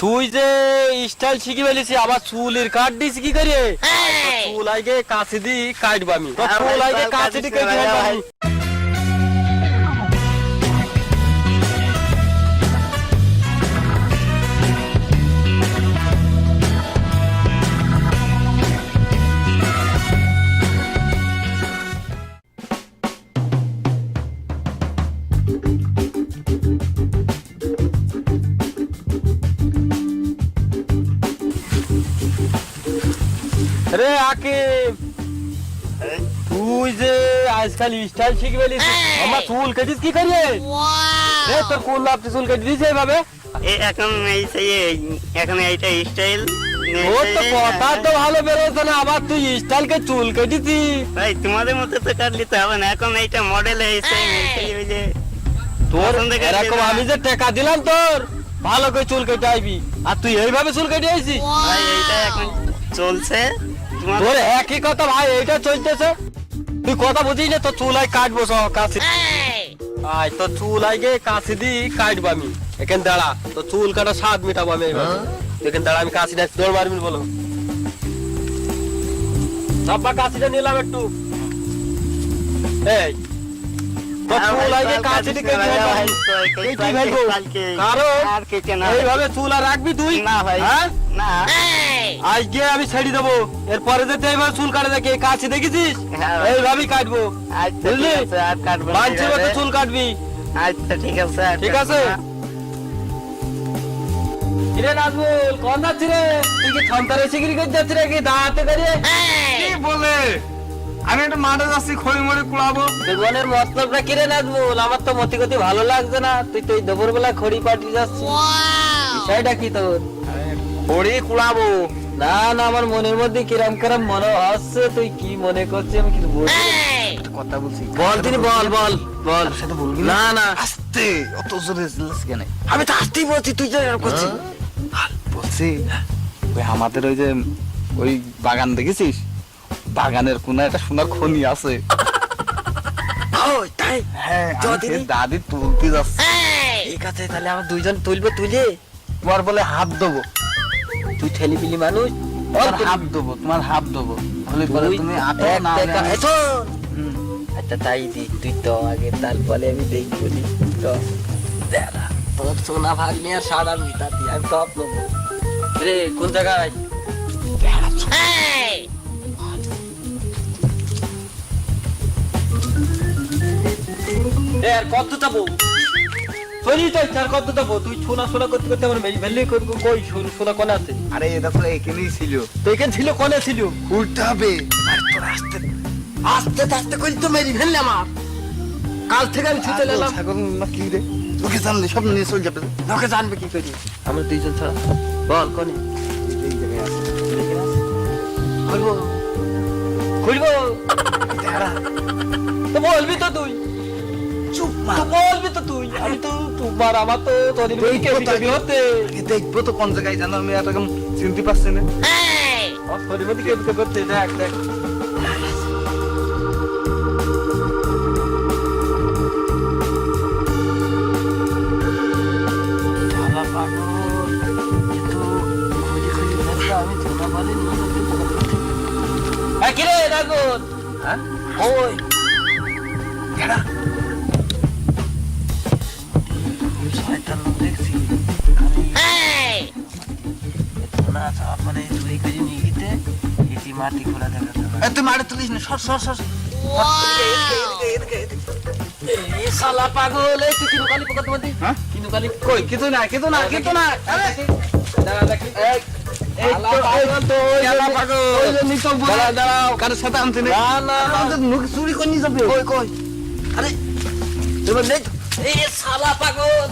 তুই যে স্টাইল শিখে ফেলিস আবার চুলের কাট দিস কি করে? চুল আগে কাছে দি কাটবো আমি। তো হ্যাঁ ভাই, চুল আগে চুল কাছে দি কাটিস না কেটে ভাই, ফেলব আমি। রে আকিব তুই যে আজকাল স্টাইল শিখে ফেলিস আমার চুল কেটিস কি করিয়ে রে তোর কোন লাভতে চুল কেটে দিয়েছে এইভাবে? এখন এই সেই এখন এইটা স্টাইল ওর তো কথা তো ভালো বেরোচ্ছে না আবার তুই স্টাইলকে চুল কেটেছি ভাই তোমাদের মতো তো কাটলি তো হবে না এখন এইটা মডেল এসে ওই যে তোর এরকম আমি যে টাকা দিলাম তোর ভালো করে চুল কেটে আইবি। আর তুই এইভাবে চুল কেটে আইছিস? ভাই এইটা এখন চলছে। তোর একই কথা ভাই এইটা চলতেছে। তুই কথা বুঝিস না তোর চুলাই কাটবো সব কাছে আয় তোর চুল আইগে কাছে দি কাটবো আমি। এখান দাঁড়া তো চুল কাটা স্বাদ মিটাবো আমি এখানে এখান দাঁড়া আমি কাছে না দৌড় মারবি বলো। সব্বা কাশিটা নিলাম একটু। এই রাখবি তুই? না ভাই। হ্যাঁ? না। আজকে আমি ছেড়ে দেবো। এরপরে যেতে এইভাবে চুল কাটে দেখে কাছে দেখেছিস? এইভাবেই কাটবো। আচ্ছা বুঝলি? ঠিক আছে আর কাটবো না মানছে মতো চুল কাটবি। আচ্ছা ঠিক আছে আর ঠিক আছে? না। নাজমুল কোন যাচ্ছি রে? তুই কি থামতারে সিগরি করে যাচ্ছি রে কি দাঁড়াতে করে কি বলে? আমি একটা মাঠে যাচ্ছি খড়ি মড়ি কুড়াবো। জীবনের মতলবটা কিরে নাজমুল? আমার তো মতি গতি ভালো লাগছে না। তুই তো দুপুর বেলা খড়ি পাটি যাচ্ছিস। বিষয়টা কি তোর? খড়ি কুড়াবো। না না আমার মনের মধ্যে কিরম কিরম মনে হচ্ছে তুই কি মনে করছিস আমি কিছু বলছি কথা বলছি। বল তিনি বল বল বল। সাথে বলবি না? না আস্তে! অত জোরে চিল্লাস কেন? আমি তো আসতেই বলছি তুই যে এরকম করছিস। বলছি। ওই আমাদের ওই যে ওই বাগান দেখেছিস? বাগানের কোন একটা সোনার খনি আছে। তাই? হ্যাঁ দিদি। তুলতে যাচ্ছি। ঠিক আছে তাহলে আমার দুইজন তুলবে তুলে তোমার বলে হাত দেবো তুই ঠেলি পিলি মানুষ? তোমার হাত দেবো তোমার হাত দেবো বলে পরে তুমি আটো না। আচ্ছা তাই দি তুই তো আগে তারপরে আমি দেখব নি। তো তোর সোনা ভাগ নিয়ে আর সারা দিয়ে আমি টপ নেব। রে কোন জায়গায়? কত যাব তো চার কত যাব তুই সোনা সোনা করতে করতে আমার মেরি ভ্যালি কই সোনা সোনা কোনে আছে? আরে এটা তো এখানেই ছিল। তো এখানে ছিল কোনে ছিল? উল্টা হবে। আর তোর আসতে আস্তে আস্তে করে তো মেরি ফেললে আমার। কাল থেকে আমি ছুটে ছাগল ছাগল না কি রে? তোকে জানলে সব নিয়ে চলে যাবে। লোকে জানবে কি করি? আমরা দুইজন ছাড়া। বল কোনে? এই জায়গায় খুলবো। খুলবো। তো বলবি তো তুই। বলবি তো তুই আমার তো হতে দেখব তো কোন জায়গায় জানো আমি এরকম চিনতে পারছি না আমার তোর মধ্যে করতে দেখ দেখ কিরে নাগুন? হ্যাঁ ওই কেডা মাটি খোলা দেখাতে এ তুই মারে তুলিস না সর সর সর। এই শালা পাগল এই তুই কিনু কালি পকেট মধ্যে হ্যাঁ? কিনু কালি কই কিছু না কিছু না কিছু না। দেখি চুরি করে নিয়ে যাবে। কই কই? আরে এবার নেই শালা পাগল।